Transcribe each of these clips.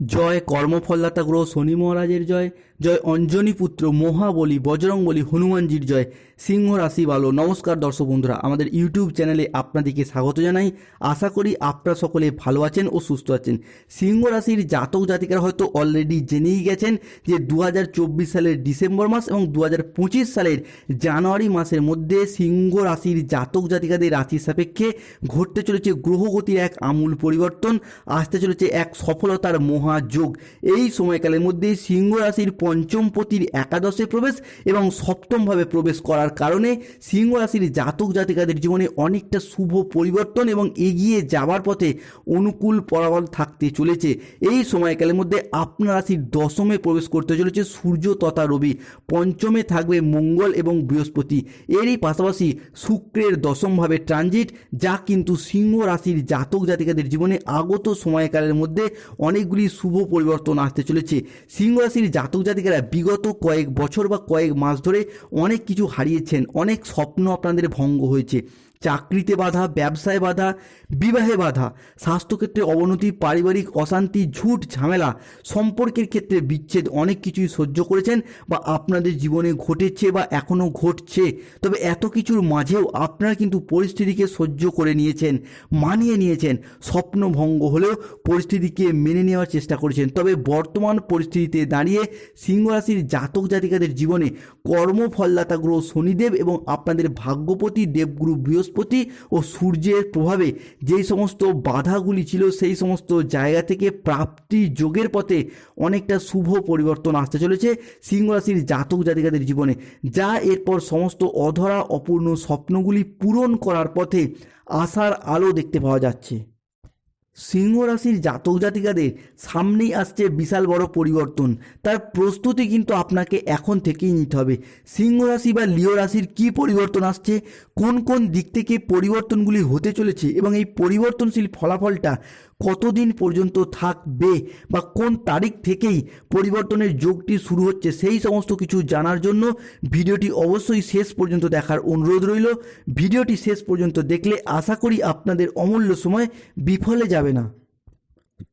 জয় কর্মফলদাতা গ্রহ শনি মহারাজের জয় জয় অঞ্জনী পুত্র মহাবলী বজরংবলী হনুমানজির জয়, সিংহ রাশি ভালো নমস্কার দর্শক বন্ধুরা, আমাদের ইউটিউব চ্যানেলে আপনাদেরকে স্বাগত জানাই। আশা করি আপনারা সকলে ভালো আছেন ও সুস্থ আছেন। সিংহ রাশির জাতক জাতিকারা হয়তো অলরেডি জেনেই গেছেন যে দু হাজার চব্বিশ সালের ডিসেম্বর মাস এবং দু হাজার পঁচিশ সালের জানুয়ারি মাসের মধ্যে সিংহ রাশির জাতক জাতিকাদের রাশির সাপেক্ষে ঘটতে চলেছে গ্রহগতির এক আমূল পরিবর্তন, আসতে চলেছে এক সফলতার মহাযোগ এই সময়কালের মধ্যে সিংহ রাশির পঞ্চম পতির একাদশে প্রবেশ এবং সপ্তমভাবে প্রবেশ করার কারণে সিংহ রাশির জাতক জাতিকাদের জীবনে অনেকটা শুভ পরিবর্তন এবং এগিয়ে যাওয়ার পথে অনুকূল ফলাফল থাকতে চলেছে। এই সময়কালের মধ্যে আপনার রাশির দশমে প্রবেশ করতে চলেছে সূর্য তথা রবি। পঞ্চমে থাকবে মঙ্গল এবং বৃহস্পতি। এরই পাশাপাশি শুক্রের দশমভাবে ট্রানজিট, যা কিন্তু সিংহ রাশির জাতক জাতিকাদের জীবনে আগত সময়কালের মধ্যে অনেকগুলি শুভ পরিবর্তন আসতে চলেছে। সিংহ রাশির জাতক জাতিকারা বিগত কয়েক বছর বা কয়েক মাস ধরে অনেক কিছু হারিয়েছেন, অনেক স্বপ্ন আপনাদের ভঙ্গ হয়েছে। চাকরিতে বাধা, ব্যবসায় বাধা, বিবাহে বাধা, স্বাস্থ্যক্ষেত্রে অবনতি, পারিবারিক অশান্তি, ঝুট ঝামেলা, সম্পর্কের ক্ষেত্রে বিচ্ছেদ অনেক কিছুই সহ্য করেছেন বা আপনাদের জীবনে ঘটেছে বা এখনও ঘটছে। তবে এত কিছুর মাঝেও আপনারা কিন্তু পরিস্থিতিকে সহ্য করে নিয়েছেন, মানিয়ে নিয়েছেন। স্বপ্ন ভঙ্গ হলেও পরিস্থিতিকে মেনে নেওয়ার চেষ্টা করেছেন। তবে বর্তমান পরিস্থিতিতে দাঁড়িয়ে সিংহ রাশির জাতক জাতিকাদের জীবনে কর্মফলদাতা গ্রহ শনিদেব এবং আপনাদের ভাগ্যপতি দেবগুরু বৃহস্পতি ও সূর্যের প্রভাবে যেই সমস্ত বাধাগুলি ছিল, সেই সমস্ত জায়গা থেকে প্রাপ্তি যোগের পথে অনেকটা শুভ পরিবর্তন আসতে চলেছে সিংহ রাশির জাতক জাতিকাদের জীবনে, যা এরপর সমস্ত অধরা অপূর্ণ স্বপ্নগুলি পূরণ করার পথে আশার আলো দেখতে পাওয়া যাচ্ছে। সিংহ রাশির জাতক জাতিকাদের সামনেই আসছে বিশাল বড় পরিবর্তন। তার প্রস্তুতি কিন্তু আপনাকে এখন থেকেই নিতে হবে। সিংহ রাশি বা লিও রাশির কী পরিবর্তন আসছে? কোন কোন দিক থেকে পরিবর্তনগুলি হতে চলেছে? এবং এই পরিবর্তনশীল ফলাফলটা কতদিন পর্যন্ত থাকবে বা কোন তারিখ থেকেই পরিবর্তনের যোগটি শুরু হচ্ছে সেই সমস্ত কিছু জানার জন্য ভিডিওটি অবশ্যই শেষ পর্যন্ত দেখার অনুরোধ রইল। ভিডিওটি শেষ পর্যন্ত দেখলে আশা করি আপনাদের অমূল্য সময় বিফলে যাবে না।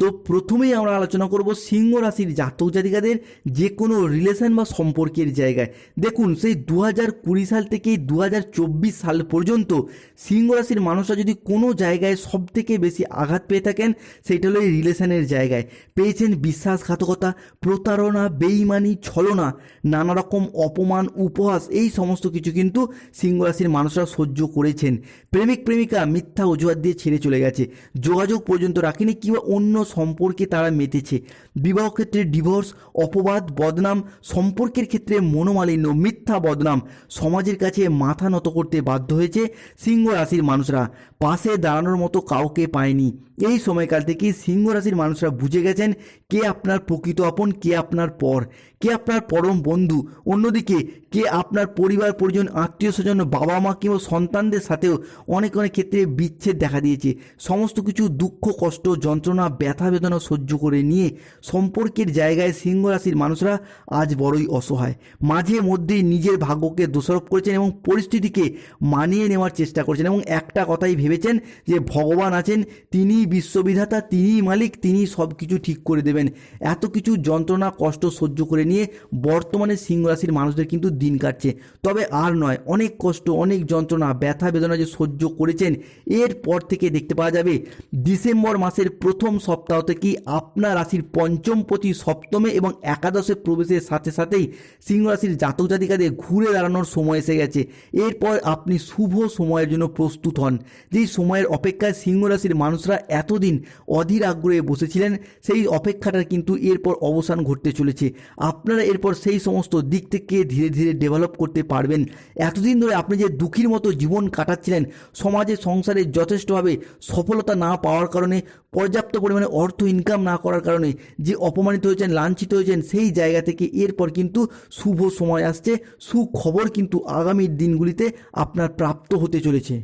তো প্রথমেই আমরা আলোচনা করব সিংহ রাশির জাতক জাতিকাদের যে কোনো রিলেশন বা সম্পর্কের জায়গায়। দেখুন, সেই দু হাজার কুড়ি সাল থেকে দু হাজার চব্বিশ সাল পর্যন্ত সিংহ রাশির মানুষরা যদি কোনো জায়গায় সব থেকে বেশি আঘাত পেয়ে থাকেন, সেটা হলো এই রিলেশনের জায়গায়। পেয়েছেন বিশ্বাসঘাতকতা, প্রতারণা, বেইমানি, ছলনা নানা রকম অপমান, উপহাস, এই সমস্ত কিছু কিন্তু সিংহ রাশির মানুষরা সহ্য করেছেন। প্রেমিক প্রেমিকা মিথ্যা অজুহাত দিয়ে ছেড়ে চলে গেছে। যোগাযোগ পর্যন্ত রাখেনি কিংবা অন্য সম্পর্কে তারা মেতেছে। বিবাহ ক্ষেত্রে ডিভোর্স অপবাদ, বদনাম সম্পর্কের ক্ষেত্রে মনোমালিন্য, মিথ্যা বদনাম সমাজের কাছে মাথা নত করতে বাধ্য হয়েছে সিংহ রাশির মানুষরা। পাশে দাঁড়ানোর মতো কাউকে পায়নি। এই সময়কাল থেকে সিংহ রাশির মানুষরা বুঝে গেছেন, কে আপনার প্রকৃত আপন, কে আপনার পর। কে আপনার পরম বন্ধু। অন্যদিকে, কে আপনার পরিবার, পরিজন আত্মীয় স্বজন বাবা মা কিংবা সন্তানদের সাথেও অনেক অনেক ক্ষেত্রে বিচ্ছেদ দেখা দিয়েছে। সমস্ত কিছু দুঃখ, কষ্ট, যন্ত্রণা, ব্যথা, বেদনা সহ্য করে নিয়ে সম্পর্কের জায়গায় সিংহ রাশির মানুষরা আজ বড়ই অসহায়। মাঝে মধ্যেই নিজের ভাগ্যকে দোষারোপ করেছেন এবং পরিস্থিতিকে মানিয়ে নেওয়ার চেষ্টা করেছেন এবং একটা কথাই ভেবেছেন যে ভগবান আছেন তিনি বিশ্ববিধাতা, তিনিই মালিক তিনি সব কিছু ঠিক করে দেবেন। এত কিছু যন্ত্রণা, কষ্ট সহ্য করে নিয়ে বর্তমানে সিংহ রাশির মানুষদের কিন্তু দিন কাটছে। তবে আর নয়, অনেক কষ্ট, অনেক যন্ত্রণা, ব্যথা, বেদনা যে সহ্য করেছেন এরপর থেকে দেখতে পাওয়া যাবে ডিসেম্বর মাসের প্রথম সপ্তাহ থেকেই আপনার রাশির পঞ্চম প্রতি সপ্তমে এবং একাদশে প্রবেশের সাথে সাথেই সিংহ রাশির জাতক জাতিকাদের ঘুরে দাঁড়ানোর সময় এসে গেছে। এরপর আপনি শুভ সময়ের জন্য প্রস্তুত হন। যেই সময়ের অপেক্ষায় সিংহ রাশির মানুষরা এতদিন অধীর আগ্রহে বসেছিলেন, সেই অপেক্ষাটার কিন্তু এরপর অবসান ঘটতে চলেছে। আপনারা এরপর সেই সমস্ত দিক থেকে ধীরে ধীরে ডেভেলপ করতে পারবেন। এতদিন ধরে আপনি যে দুঃখীর মতো জীবন কাটাচ্ছিলেন, সমাজে সংসারে যথেষ্টভাবে সফলতা না পাওয়ার কারণে, পর্যাপ্ত পরিমাণে অর্থ ইনকাম না করার কারণে যে অপমানিত হয়েছেন, লাঞ্ছিত হয়েছেন, সেই জায়গা থেকে এরপর কিন্তু শুভ সময় আসছে। সুখবর কিন্তু আগামী দিনগুলিতে আপনার প্রাপ্ত হতে চলেছে।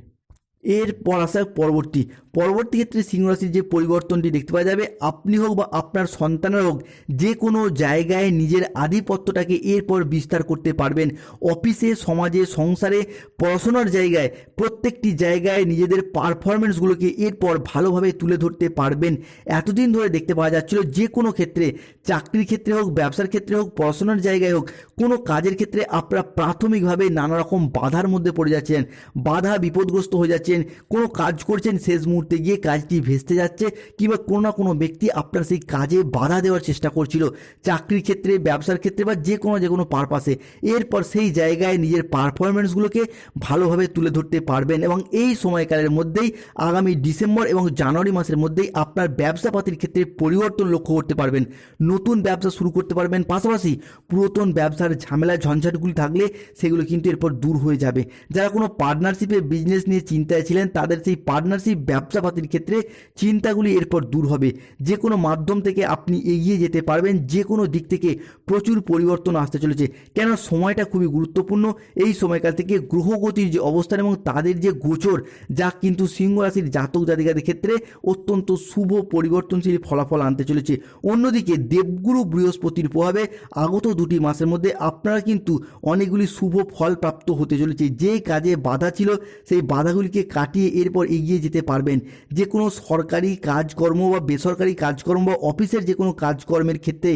এরপর আসা পরবর্তী পরবর্তী ক্ষেত্রে সিংহ রাশির যে পরিবর্তনটি দেখতে পাওয়া যাবে, আপনি হোক বা আপনার সন্তানের হোক, যে কোনো জায়গায় নিজের আধিপত্যটাকে এরপর বিস্তার করতে পারবেন। অফিসে, সমাজে, সংসারে, পড়াশোনার জায়গায়, প্রত্যেকটি জায়গায় নিজেদের পারফরমেন্সগুলোকে এরপর ভালোভাবে তুলে ধরতে পারবেন। এতদিন ধরে দেখতে পাওয়া যাচ্ছিল যে কোনো ক্ষেত্রে, চাকরির ক্ষেত্রে হোক, ব্যবসার ক্ষেত্রে হোক, পড়াশোনার জায়গায় হোক, কোনো কাজের ক্ষেত্রে আপনারা প্রাথমিকভাবে নানা রকম বাধার মধ্যে পড়ে যাচ্ছেন, বাধা বিপদগ্রস্ত হয়ে যাচ্ছেন, কোনো কাজ করছেন, শেষ মুহূর্তে গিয়ে কাজটি ভেস্তে যাচ্ছে কিংবা কোনো না কোনো ব্যক্তি আপনার সেই কাজে বাধা দেওয়ার চেষ্টা করছিল। চাকরির ক্ষেত্রে, ব্যবসার ক্ষেত্রে বা যে কোনো যে কোনো পারপাসে। এরপর সেই জায়গায় নিজের পারফরমেন্সগুলোকে ভালোভাবে তুলে ধরতে পারবেন এবং এই সময়কালের মধ্যেই আগামী ডিসেম্বর এবং জানুয়ারি মাসের মধ্যেই আপনার ব্যবসাপাতির ক্ষেত্রে পরিবর্তন লক্ষ্য করতে পারবেন। নতুন ব্যবসা শুরু করতে পারবেন। পাশাপাশি পুরাতন ব্যবসার ঝামেলা, ঝঞ্ঝাটগুলি থাকলে সেগুলো কিন্তু এরপর দূর হয়ে যাবে। যারা কোনো পার্টনারশিপে বিজনেস নিয়ে চিন্তায় ছিলেন, তাদের সেই পার্টনারশিপ ব্যবসাপাতির ক্ষেত্রে চিন্তাগুলি এরপর দূর হবে। যে কোনো মাধ্যম থেকে আপনি এগিয়ে যেতে পারবেন, যে কোনো দিক থেকে প্রচুর পরিবর্তন আসতে চলেছে। কেন সময়টা খুবই গুরুত্বপূর্ণ। এই সময়কাল থেকে গ্রহগতির যে অবস্থান এবং তাদের যে গোচর, যা কিন্তু সিংহ রাশির জাতক জাতিকাদের ক্ষেত্রে অত্যন্ত শুভ পরিবর্তনশীল ফলাফল আনতে চলেছে। অন্যদিকে দেবগুরু বৃহস্পতির প্রভাবে আগত দুটি মাসের মধ্যে আপনারা কিন্তু অনেকগুলি শুভ ফল প্রাপ্ত হতে চলেছে। যে কাজে বাধা ছিল, সেই বাধাগুলিকে কাটিয়ে এরপর এগিয়ে যেতে পারবেন। যে কোনো সরকারি কাজকর্ম বা বেসরকারি কাজকর্ম বা অফিসের যে কোনো কাজকর্মের ক্ষেত্রে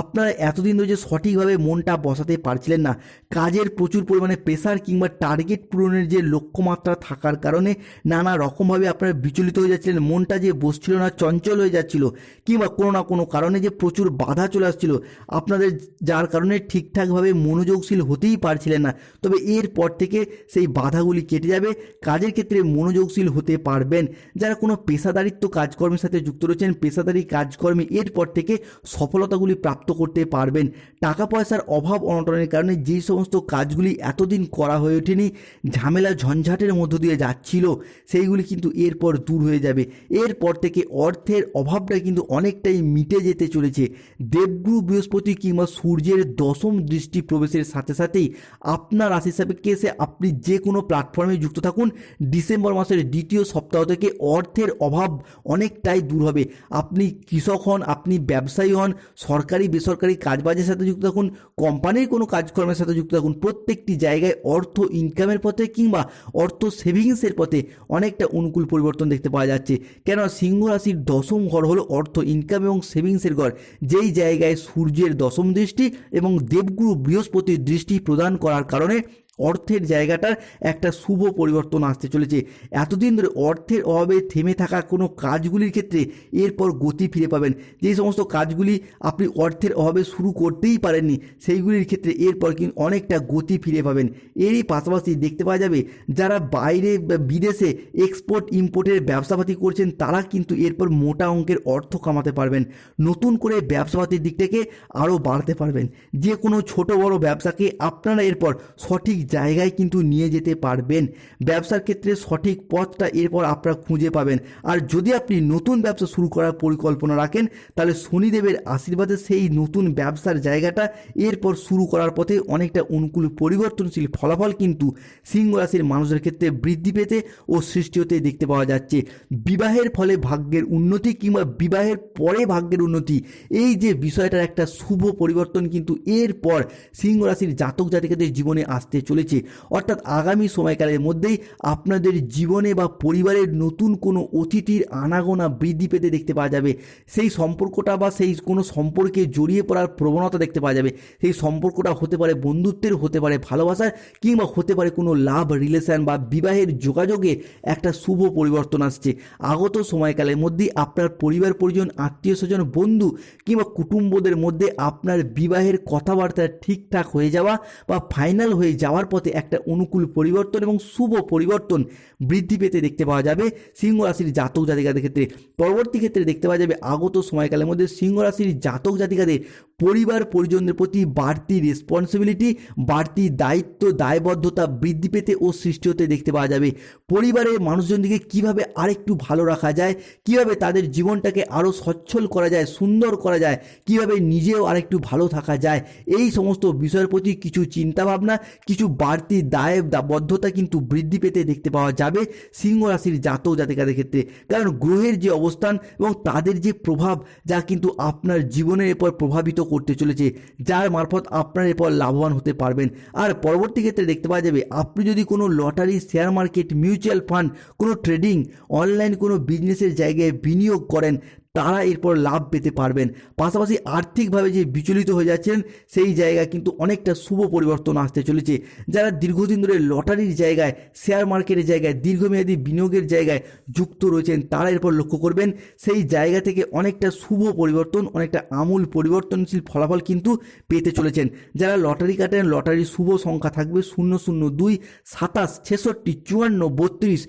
আপনারা এতদিন ধরে যে সঠিকভাবে মনটা বসাতে পারছিলেন না, কাজের প্রচুর পরিমাণে প্রেশার কিংবা টার্গেট পূরণের যে লক্ষ্যমাত্রা থাকার কারণে নানা রকমভাবে আপনারা বিচলিত হয়ে যাচ্ছিলেন, মনটা যে বসছিল না, চঞ্চল হয়ে যাচ্ছিল কিংবা কোনো না কোনো কারণে যে প্রচুর বাধা চলে আসছিল, আপনাদের যার কারণে ঠিকঠাকভাবে মনোযোগশীল হতেই পারছিলেন না। তবে এরপর থেকে সেই বাধাগুলি কেটে যাবে, কাজের ক্ষেত্রে মনোযোগশীল হতে পারবেন। যারা কোনো পেশাদারিত্ব কাজকর্মের সাথে যুক্ত রয়েছেন, পেশাদারি কাজকর্মে এরপর থেকে সফলতাগুলি প্রাপ্ত করতে পারবেন। টাকা পয়সার অভাব অনটনের কারণে যেই সমস্ত কাজগুলি এতদিন করা হয়ে ওঠেনি, ঝামেলা ঝঞ্ঝাটের মধ্য দিয়ে যাচ্ছিল, সেইগুলি কিন্তু এরপর দূর হয়ে যাবে। এরপর থেকে অর্থের অভাবটা কিন্তু অনেকটাই মিটে যেতে চলেছে। দেবগুরু বৃহস্পতি কিংবা সূর্যের দশম দৃষ্টি প্রবেশের সাথে সাথেই আপনার রাশি সাপেক্ষে এসে আপনি যে কোনো প্ল্যাটফর্মে যুক্ত থাকুন। ডিসেম্বর মাসের দ্বিতীয় সপ্তাহ থেকে অর্থের অভাব অনেকটাই দূর হবে। আপনি কৃষক হন, আপনি ব্যবসায়ী হন, সরকারি, বেসরকারি কাজবাজের সাথে যুক্ত থাকুন, কোম্পানির কোনো কাজকর্মের সাথে যুক্ত থাকুন, প্রত্যেকটি জায়গায় অর্থ ইনকামের পথে কিংবা অর্থ সেভিংসের পথে অনেকটা অনুকূল পরিবর্তন দেখতে পাওয়া যাচ্ছে। কেন সিংহ রাশির দশম ঘর হলো অর্থ ইনকাম এবং সেভিংসের ঘর। যেই জায়গায় সূর্যের দশম দৃষ্টি এবং দেবগুরু বৃহস্পতির দৃষ্টি প্রদান করার কারণে অর্থের জায়গাটার একটা শুভ পরিবর্তন আসতে চলেছে। এতদিন ধরে অর্থের অভাবে থেমে থাকা কোনো কাজগুলির ক্ষেত্রে এরপর গতি ফিরে পাবেন। যেই সমস্ত কাজগুলি আপনি অর্থের অভাবে শুরু করতেই পারেননি, সেইগুলির ক্ষেত্রে এরপর কিন্তু অনেকটা গতি ফিরে পাবেন। এরই পাশাপাশি দেখতে পাওয়া যাবে, যারা বাইরে বিদেশে এক্সপোর্ট ইম্পোর্টের ব্যবসাপাতি করছেন, তারা কিন্তু এরপর মোটা অঙ্কের অর্থ কামাতে পারবেন। নতুন করে ব্যবসাপাতির দিক থেকে আরও বাড়তে পারবেন। যে কোনো ছোট বড় ব্যবসাকে আপনারা এরপর সঠিক জায়গায় কিন্তু নিয়ে যেতে পারবেন। ব্যবসার ক্ষেত্রে সঠিক পথটা এরপর আপনারা খুঁজে পাবেন। আর যদি আপনি নতুন ব্যবসা শুরু করার পরিকল্পনা রাখেন, তাহলে শনিদেবের আশীর্বাদে সেই নতুন ব্যবসার জায়গাটা এরপর শুরু করার পথে অনেকটা অনুকূল পরিবর্তনশীল ফলাফল কিন্তু সিংহ রাশির মানুষের ক্ষেত্রে বৃদ্ধি পেতে ও সৃষ্টি হতে দেখতে পাওয়া যাচ্ছে। বিবাহের ফলে ভাগ্যের উন্নতি কিংবা বিবাহের পরে ভাগ্যের উন্নতি, এই যে বিষয়টার একটা শুভ পরিবর্তন কিন্তু এরপর সিংহ রাশির জাতক জাতিকাদের জীবনে আসতে চলেছে। অর্থাৎ আগামী সময়কালের মধ্যেই আপনাদের জীবনে বা পরিবারের নতুন কোনো অতিথির আনাগোনা বৃদ্ধি পেতে দেখতে পাওয়া যাবে। সেই সম্পর্কটা বা সেই কোনো সম্পর্কে জড়িয়ে পড়ার প্রবণতা দেখতে পাওয়া যাবে। সেই সম্পর্কটা হতে পারে বন্ধুত্বের, হতে পারে ভালোবাসার কিংবা হতে পারে কোনো লাভ রিলেশন বা বিবাহের যোগাযোগে একটা শুভ পরিবর্তন আসছে। আগত সময়কালের মধ্যেই আপনার পরিবার, পরিজন আত্মীয় স্বজন বন্ধু কিংবা কুটুম্বদের মধ্যে আপনার বিবাহের কথাবার্তা ঠিকঠাক হয়ে যাওয়া বা ফাইনাল হয়ে যাওয়ার পথে একটা অনুকূল পরিবর্তন এবং শুভ পরিবর্তন বৃদ্ধি পেতে দেখতে পাওয়া যাবে। সিংহ রাশির জাতক জাতিকাদের ক্ষেত্রে পরবর্তী ক্ষেত্রে দেখতে পাওয়া যাবে আগত সময়কালের মধ্যে সিংহ রাশির জাতক জাতিকাদের পরিবার পরিজনদের প্রতি বাড়তি রেসপন্সিবিলিটি বাড়তি দায়িত্ব, দায়বদ্ধতা বৃদ্ধি পেতে ও সৃষ্টি হতে দেখতে পাওয়া যাবে। পরিবারের মানুষজনদিকে কীভাবে আরেকটু ভালো রাখা যায়, কীভাবে তাদের জীবনটাকে আরও সচ্ছল করা যায়, সুন্দর করা যায়, কীভাবে নিজেও আরেকটু ভালো থাকা যায়, এই সমস্ত বিষয়ের প্রতি কিছু চিন্তাভাবনা, কিছু বাড়তি দায়বদ্ধতা কিন্তু বৃদ্ধি পেতে দেখতে পাওয়া যাবে সিংহ রাশির জাতক জাতিকাদের ক্ষেত্রে। কারণ গ্রহের যে অবস্থান এবং তাদের যে প্রভাব, যা কিন্তু আপনার জীবনের এরপর প্রভাবিত করতে চলেছে, যার মারফত আপনার এরপর লাভবান হতে পারবেন। আর পরবর্তী ক্ষেত্রে দেখতে পাওয়া যাবে, আপনি যদি কোনো lottery share market mutual fund কোনো ট্রেডিং অনলাইন কোনো বিজনেসের জায়গায় বিনিয়োগ করেন তারা এরপর লাভ পেতে পারবেন। পাশাপাশি আর্থিকভাবে যে বিচলিত হয়ে যাচ্ছেন, সেই জায়গায় কিন্তু অনেকটা শুভ পরিবর্তন আসতে চলেছে। যারা দীর্ঘদিন ধরে লটারির জায়গায়, শেয়ার মার্কেটের জায়গায়, দীর্ঘমেয়াদী বিনিয়োগের জায়গায় যুক্ত রয়েছেন, তারা এরপর লক্ষ্য করবেন, সেই জায়গা থেকে অনেকটা শুভ পরিবর্তন, অনেকটা আমূল পরিবর্তনশীল ফলাফল কিন্তু পেতে চলেছেন। যারা লটারি কাটেন, লটারির শুভ সংখ্যা থাকবে শূন্য শূন্য দুই, সাতাশ, ছেষট্টি, চুয়ান্ন, বত্রিশ,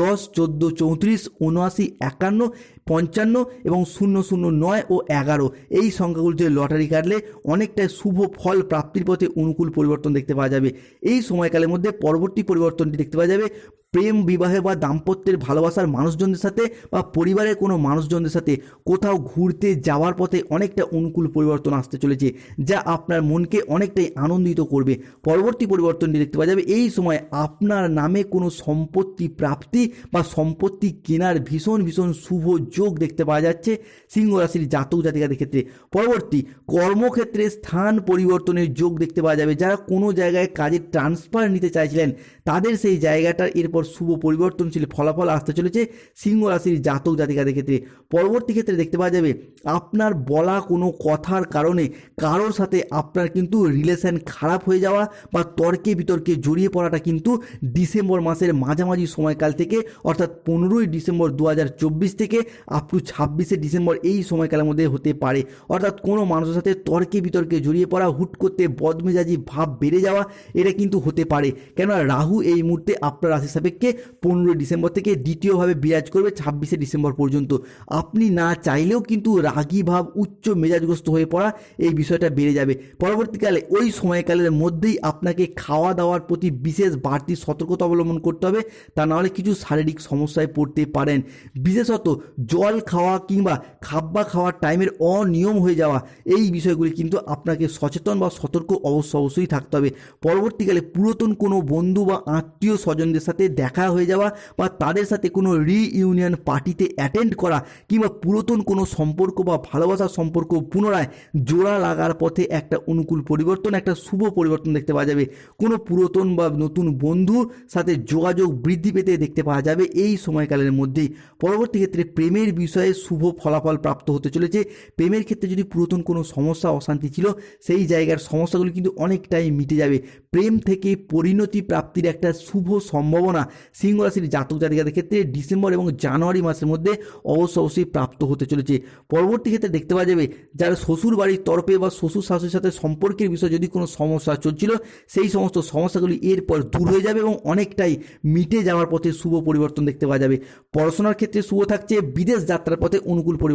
দশ, চোদ্দ, চৌত্রিশ উনআশি একান্ন, পঞ্চান্ন এবং শূন্য শূন্য নয় ও এগারো। এই সংখ্যাগুলিতে লটারি কাটলে অনেকটাই শুভ ফল প্রাপ্তির পথে অনুকূল পরিবর্তন দেখতে পাওয়া যাবে। এই সময়কালের মধ্যে পরবর্তী পরিবর্তনটি দেখতে পাওয়া যাবে। প্রেম, বিবাহে বা দাম্পত্যের ভালোবাসার মানুষজনদের সাথে বা পরিবারের কোনো মানুষজনদের সাথে কোথাও ঘুরতে যাওয়ার পথে অনেকটা অনুকূল পরিবর্তন আসতে চলেছে, যা আপনার মনকে অনেকটাই আনন্দিত করবে। পরবর্তী পরিবর্তনটি দেখতে পাওয়া যাবে। এই সময় আপনার নামে কোনো সম্পত্তি প্রাপ্তি বা সম্পত্তি কেনার ভীষণ ভীষণ শুভ যোগ দেখতে পাওয়া যাচ্ছে সিংহ রাশির জাতক জাতিকাদের ক্ষেত্রে। পরবর্তী কর্মক্ষেত্রে স্থান পরিবর্তনের যোগ দেখতে পাওয়া যাবে। যারা কোনো জায়গায় কাজের ট্রান্সফার নিতে চাইছিলেন, তাদের সেই জায়গাটার এরপর শুভ পরিবর্তনশীল ফলাফল আসতে চলেছে সিংহ রাশির জাতক জাতিকাদের ক্ষেত্রে। পরবর্তী ক্ষেত্রে দেখতে পাওয়া যাবে, আপনার বলা কোনো কথার কারণে কারোর সাথে আপনার কিন্তু রিলেশন খারাপ হয়ে যাওয়া বা তর্কে বিতর্কে জড়িয়ে পড়াটা কিন্তু ডিসেম্বর মাসের মাঝামাঝি সময়কাল থেকে, অর্থাৎ পনেরোই ডিসেম্বর দু হাজার চব্বিশ থেকে আপ টু ছাব্বিশে ডিসেম্বর এই সময়কালের মধ্যে হতে পারে। অর্থাৎ কোনো মানুষের সাথে তর্কে বিতর্কে জড়িয়ে পড়া, হুট করতে বদমেজাজি ভাব বেড়ে যাওয়া, এটা কিন্তু হতে পারে। কেননা রাহু এই মুহূর্তে আপনার রাশি সাপেক্ষে পনেরোই ডিসেম্বর থেকে দ্বিতীয়ভাবে বিরাজ করবে ছাব্বিশে ডিসেম্বর পর্যন্ত। আপনি না চাইলেও কিন্তু রাগী ভাব, উচ্চ মেজাজগ্রস্ত হয়ে পড়া এই বিষয়টা বেড়ে যাবে। পরবর্তীকালে ওই সময়কালের মধ্যেই আপনাকে খাওয়া দাওয়ার প্রতি বিশেষ বাড়তি সতর্কতা অবলম্বন করতে হবে। তা নাহলে কিছু শারীরিক সমস্যায় পড়তে পারেন। বিশেষত জল খাওয়া কিংবা খাব্বা খাওয়ার টাইমের অনিয়ম হয়ে যাওয়া, এই বিষয়গুলি কিন্তু আপনাকে সচেতন বা সতর্ক অবশ্য অবশ্যই থাকতে হবে। পরবর্তীকালে পুরাতন কোনো বন্ধু বা আত্মীয় স্বজনদের সাথে দেখা হয়ে যাওয়া বা তাদের সাথে কোনো রিইউনিয়ন পার্টিতে অ্যাটেন্ড করা কিংবা পুরাতন কোনো সম্পর্ক বা ভালোবাসার সম্পর্ক পুনরায় জোড়া লাগার পথে একটা অনুকূল পরিবর্তন, একটা শুভ পরিবর্তন দেখতে পাওয়া যাবে। কোনো পুরাতন বা নতুন বন্ধুর সাথে যোগাযোগ বৃদ্ধি পেতে দেখতে পাওয়া যাবে। এই সময়কালের মধ্যেই পরবর্তী ক্ষেত্রে প্রেমের বিষয়ে শুভ ফলাফল প্রাপ্ত হতে চলেছে। প্রেমের ক্ষেত্রে যদি পুরাতন কোনো সমস্যা, অশান্তি ছিল, সেই জায়গার সমস্যাগুলি কিন্তু অনেকটাই মিটে যাবে। প্রেম থেকে পরিণতি প্রাপ্তির একটা শুভ সম্ভাবনা সিংহ রাশির জাতক জাতিকাদের ক্ষেত্রে ডিসেম্বর এবং জানুয়ারি মাসের মধ্যে অবশ্য অবশ্যই প্রাপ্ত হতে চলেছে। পরবর্তী ক্ষেত্রে দেখতে পাওয়া যাবে, যারা শ্বশুর বাড়ির তরফে বা শ্বশুর শাশুড়ির সাথে সম্পর্কের বিষয়ে যদি কোনো সমস্যা চলছিল, সেই সমস্ত সমস্যাগুলি এরপর দূর হয়ে যাবে এবং অনেকটাই মিটে যাওয়ার পথে শুভ পরিবর্তন দেখতে পাওয়া যাবে। পড়াশোনার ক্ষেত্রে শুভ থাকছে, বিদেশ যাত্রার পথে অনুকূল পরিবর্তন